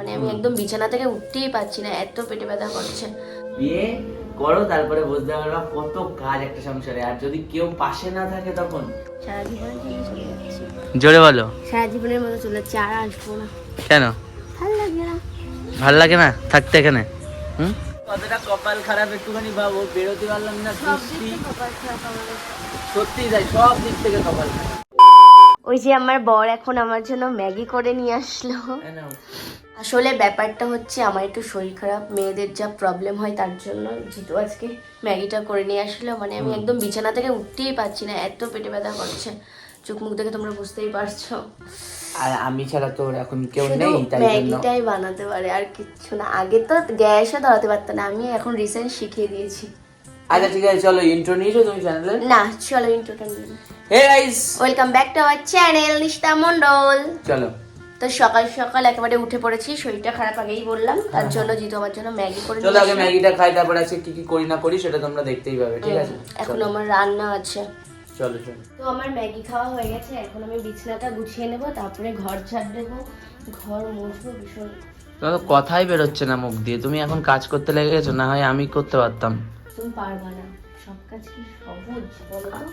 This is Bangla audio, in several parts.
মানে আমি একদম বিছানা থেকে উঠতেই পারছি না এত পেটে ব্যথা করছে। বিয়ে করো তারপরে বুঝতে পারবা কত কাজ একটা সংসারে। আর যদি কেউ পাশে না থাকে তখন? সারা যাচ্ছি। জোরে বলো। সারা জীবনের মতো চলে যাচ্ছে আর আসব না। কেন? ভালো লাগে না। ভালো লাগে না থাকতে এখানে? হুম? কতটা কপাল খারাপ একটুখানি ভাবো বেরোতে পারলাম না বৃষ্টি সত্যি। তাই সব দিক থেকে কপাল খারাপ। ওই যে আমার বর এখন আমার জন্য ম্যাগি করে নিয়ে আসলো। আসলে ব্যাপারটা হচ্ছে আমার একটু শরীর খারাপ মেয়েদের যা প্রবলেম হয় তার জন্য জিতু আজকে ম্যাগিটা করে নিয়ে আসলো মানে আমি একদম বিছানা থেকে উঠতেই পারছি না এত পেটে ব্যথা করছে। চোখ মুখ দেখে তোমরা বুঝতেই পারছ। আর আমি ছাড়া তো এখন কেউ নেই তাই জন্য। ম্যাগিটাই বানাতে পারে আর কিচ্ছু না। আগে তো গ্যাসও ধরাতে পারতো না আমি এখন রিসেন্ট শিখিয়ে দিয়েছি। আচ্ছা ঠিক আছে চলো ইন্ট্রো নিয়েছো তুমি চ্যানেলে না চলো ইন্ট্রোটা নিয়ে hey guys welcome back to our channel Nishta Mondal চলো। তো সকাল সকাল একেবারে উঠে পড়েছি শরীরটা খারাপ আগেই বললাম তার জন্য জিতু আমার জন্য ম্যাগি করে চলো আগে ম্যাগিটা খাই তারপর আছে কি কি করি না করি সেটা তোমরা দেখতেই পাবে ঠিক আছে? এখন আমার রান্না আছে। চলো চলো। তো আমার ম্যাগি খাওয়া হয়ে গেছে এখন আমি বিছানাটা গুছিয়ে নেব তারপরে ঘর ঝাড় দেবো ঘর মুছবো ভীষণ। তোমার কথাই বেরোচ্ছে না মুখ দিয়ে তুমি এখন কাজ করতে লেগে গেছো না হয় আমি করতে পারতাম। তুমি পারবা না সব কাজ কি সহজ বলো তো?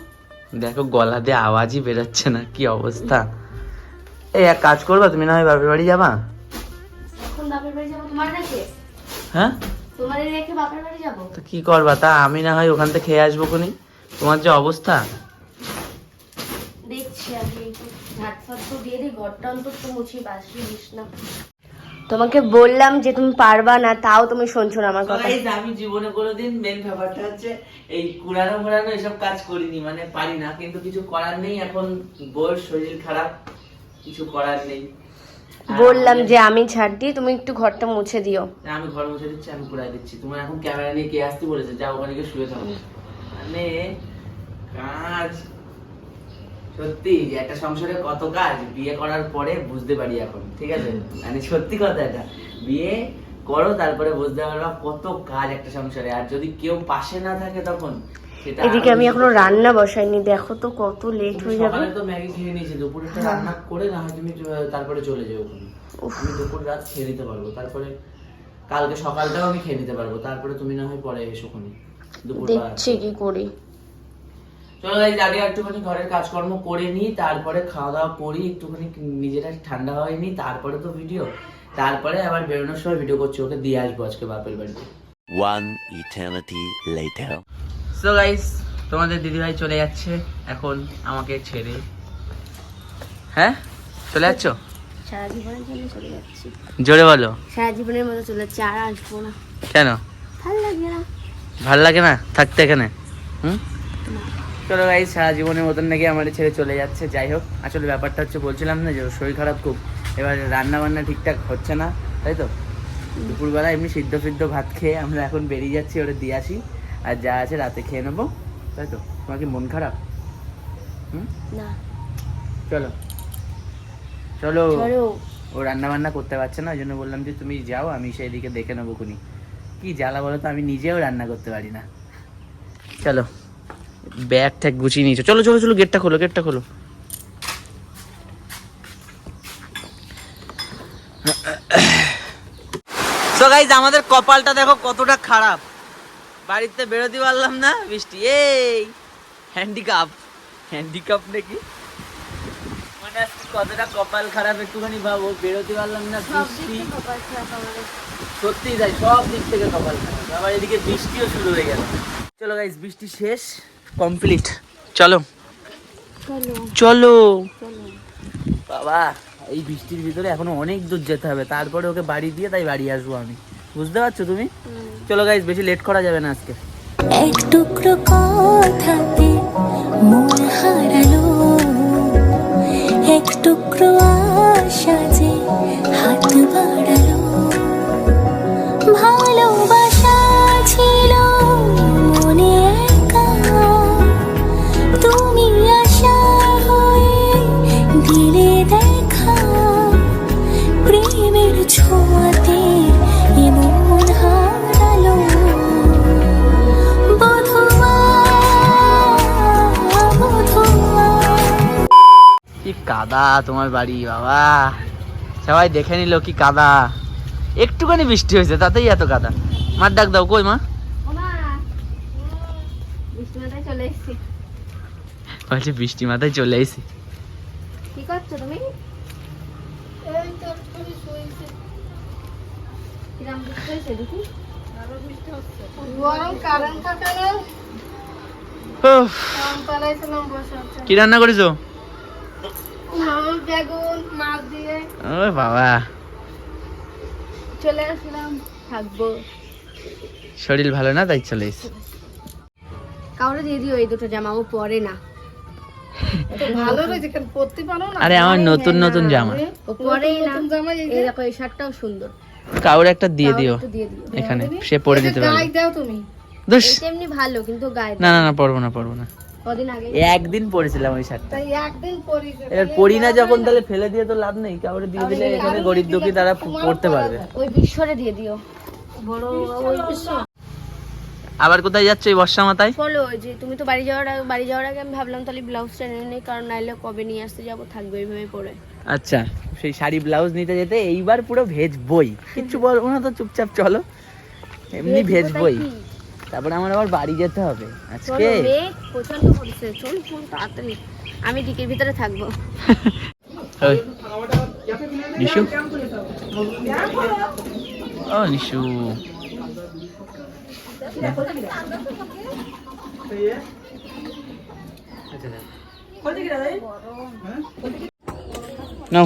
দেখো গলা দিয়ে আওয়াজই বেরোচ্ছে না কি অবস্থা? এই এক কাজ করবা তুমি না হয় বাপের বাড়ি যাবা? হ্যাঁ? তো কি করবা? তা আমি না হয় ওখান থেকে খেয়ে আসব কোনি তোমার যে অবস্থা? দেখছি আমি ঝাঁট ফাট তো দিয়ে দিই ঘরটা অন্তত মুছি বাসি দিস না তোমাকে বললাম যে তুমি পারবা না তাও তুমি শুনছো না আমার কথা। আমি জীবনে কোনোদিন মেন ব্যাপারটা হচ্ছে এই কুড়ানো ফুরানো এসব কাজ করিনি মানে পারি না কিন্তু কিছু করার নেই এখন বোর শরীর খারাপ কিছু করার নেই। বললাম যে আমি ছাড় দিই তুমি একটু ঘরটা মুছে দিও। আমি ঘর মুছে দিচ্ছি আমি কুড়াই দিচ্ছি। তোমার এখন ক্যামেরা নিয়ে কে আসতে বলেছে? যা ওখানে গিয়ে শুয়ে থাকো। মানে কাজ সত্যি যে একটা সংসারে কত কাজ বিয়ে করার পরে বুঝতে পারি এখন ঠিক আছে? মানে সত্যি কথা এটা। বিয়ে করো তারপরে বুঝতে পারবা কত কাজ একটা সংসারে। আর যদি কেউ পাশে না থাকে তখন এদিকে আমি এখনও রান্না বসাইনি দেখো তো কত লেট হয়ে যাবে। সকালে তো ম্যাগি খেয়ে নিয়েছি দুপুরেটা রান্না করে না হয় তুমি তারপরে চলে যাও ওখানে। আমি দুপুর রাত খেয়ে নিতে পারব তারপরে কালকে সকালটাও আমি খেয়ে নিতে পারব তারপরে তুমি না হয় পরে এসো ওখানে দেখছি কি করি। চলো গাইজ আগে একটুখানি ঘরের কাজকর্ম করে নিই তারপরে খাওয়া দাওয়া করি একটুখানি নিজেরা ঠান্ডা হয়নি তারপরে তো ভিডিও তারপরে আবার বেরোনোর সময় ভিডিও করছি ওকে দিয়ে আসব আজকে বাপের বাড়িতে। One eternity later. So guys তোমাদের দিদিভাই চলে যাচ্ছে এখন আমাকে ছেড়ে। হ্যাঁ? চলে যাচ্ছ? সারা জীবনের জন্য চলে যাচ্ছি। জোরে বলো। সারা জীবনের মতো চলে যাচ্ছি আর আসব না। কেন? ভালো লাগে না। ভালো লাগে না থাকতে এখানে? হুম? চলো ভাই সারা জীবনের মতন নাকি আমার ছেড়ে চলে যাচ্ছে যাই হোক। আসলে ব্যাপারটা হচ্ছে বলছিলাম না যে শরীর খারাপ খুব। এবার রান্না বান্না ঠিকঠাক হচ্ছে না তাই তো? দুপুরবেলা এমনি সিদ্ধ সিদ্ধ ভাত খেয়ে আমরা এখন বেরিয়ে যাচ্ছি ওটা দিয়ে আসি। আর যা আছে রাতে খেয়ে নেব তাই তো? তোমার কি মন খারাপ? হুম? না। চলো। চলো। চলো। ও রান্না বান্না করতে পারছে না ওই জন্য বললাম যে তুমি যাও আমি সেই দিকে দেখে নেব খুনি। কি জ্বালা বলো তো আমি নিজেও রান্না করতে পারি না। চলো। ব্যাগ ট্যাগ গুছিয়ে নিয়েছো। চলো চলো চলো গেটটা খোলো গেটটা খোলো। সো গাইজ আমাদের কপালটা দেখো কতটা খারাপ। বাড়িতে বেরোতে পারলাম না বৃষ্টি এই হ্যান্ডিক্যাপ হ্যান্ডিক্যাপ নাকি? মানে কতটা কপাল খারাপ একটুখানি ভাবো বেরোতে পারলাম না বৃষ্টি। সত্যি তাই সব দিক থেকে কপাল খারাপ। আবার এদিকে বৃষ্টিও শুরু হয়ে গেল। চলো গাইজ বৃষ্টি শেষ। কমপ্লিট। চলো। চলো। বাবা এই বৃষ্টির ভিতরে এখনও অনেক দূর যেতে হবে। তারপরে ওকে বাড়ি দিয়ে তাই বাড়ি আসব আমি। বুঝতে পারছ তুমি? চলো গাইজ বেশি লেট করা যাবে না আজকে। এক টুকরো কথাতে মন হারালো। এক টুকরো আশা যে হাত বাড়ালো। কাদা তোমার বাড়ি বাবা। সবাই দেখে নিল কি কাদা। একটুখানি বৃষ্টি হয়েছে তাতেই এত কাদা। মার ডাক দাও কই মা? বৃষ্টি মাথায় চলে এসেছি। বলছে বৃষ্টি মাথায় চলে এসেছি। কি করছ তুমি? বৃষ্টি হয়েছে বেগুন মাছ দিয়ে। ও বাবা। চলে আসলাম থাকব। শরীর ভালো না তাই চলে এসেছি। কাউরে দিয়ে দিও এই দুটো জামা ও পরে না। ভালো রয়েছে কেন পরতে পারো না? আরে আমার নতুন নতুন জামা। ও পরেই না। জামা এই এই দেখো এই শার্টটাও সুন্দর। কাউর একটা দিয়ে দিও দিয়ে দিও। এখানে সে পরে দিতে পারবে। দাও তুমি। এমনি ভালো কিন্তু গায়ে না না না পরবো না পরবো না। একদিন পরেছিলাম ওই শার্টটা। তাই এবার পরি না যখন তাহলে ফেলে দিয়ে তো লাভ নেই কাউরে দিয়ে দিলে এখানে গরিব দুঃখী তারা পড়তে পারবে। ওই বিশ্বরে দিয়ে দিও। বড় ওই বিশ্ব আবার কোথায় যাচ্ছে এই বর্ষা মাথায়? বলো যে তুমি তো বাড়ি যাওয়ার আগে বাড়ি যাওয়ার আগে আমি ভাবলাম তাহলে ব্লাউজটা নিয়ে নেই কারণ নাইলে কবে নিয়ে আসতে যাব? থাকবে এইভাবে পরে। আচ্ছা সেই শাড়ি ব্লাউজ নিতে যেতে এইবার পুরো ভেজ বই। কিচ্ছু বলব না তো চুপচাপ চলো। এমনি ভেজ বই। তারপরে আমার আবার বাড়ি যেতে হবে। আজকে? প্রচণ্ড পড়ছে চল চল তাড়াতাড়ি। আমি ডিকের ভিতরে থাকব। নিশু? ও নিশু। নাও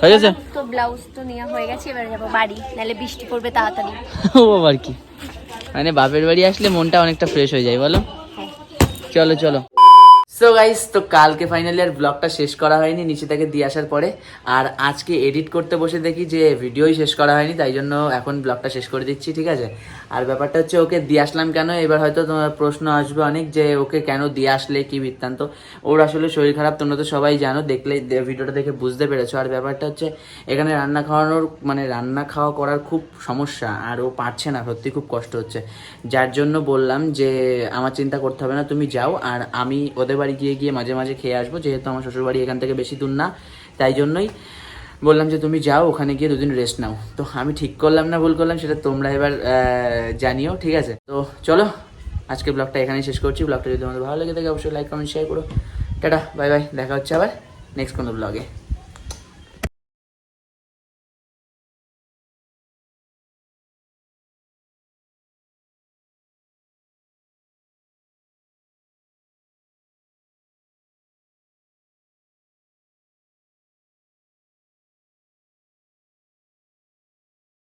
হয়ে গেছে? তো ব্লাউজ তো নেওয়া হয়ে গেছে এবারে যাব বাড়ি। নাহলে বৃষ্টি পড়বে তাড়াতাড়ি। ও আবার কি। মানে বাপের বাড়ি আসলে মনটা অনেকটা ফ্রেশ হয়ে যায় বলো? চলো চলো। সো গাইস তো কালকে ফাইনালি আর ব্লগটা শেষ করা হয়নি নিচে থেকে দিয়ে আসার পরে। আর আজকে এডিট করতে বসে দেখি যে ভিডিওই শেষ করা হয়নি, তাই জন্য এখন ব্লগটা শেষ করে দিচ্ছি, ঠিক আছে? আর ব্যাপারটা হচ্ছে ওকে দিয়ে আসলাম কেন? এবার হয়তো তোমার প্রশ্ন আসবে অনেক যে ওকে কেন দিয়ে আসলে, কি বৃত্তান্ত? ওর আসলে শরীর খারাপ, তোমরা তো সবাই জানো, দেখলে ভিডিওটা দেখে বুঝতে পেরেছ। আর ব্যাপারটা হচ্ছে, এখানে রান্না খাওয়ানোর মানে রান্না খাওয়া করার খুব সমস্যা, আর ও পারছে না, সত্যি খুব কষ্ট হচ্ছে। যার জন্য বললাম যে, আমার চিন্তা করতে হবে না, তুমি যাও, আর আমি ওদের বাড়ি গিয়ে গিয়ে মাঝে মাঝে খেয়ে আসব, যেহেতু আমার শ্বশুর বাড়ি এখান থেকে বেশি দূর না, তাই জন্যই বললাম যে তুমি যাও, ওখানে গিয়ে দুদিন রেস্ট নাও। তো আমি ঠিক করলাম না ভুল করলাম সেটা তোমরা এবার জানিও, ঠিক আছে? তো চলো, আজকে ব্লগটা এখানেই শেষ করছি। ব্লগটা যদি তোমাদের ভালো লেগে থাকে, অবশ্যই লাইক কমেন্ট শেয়ার করো। টাটা বাই বাই দেখা হচ্ছে আবার নেক্সট কোনো ব্লগে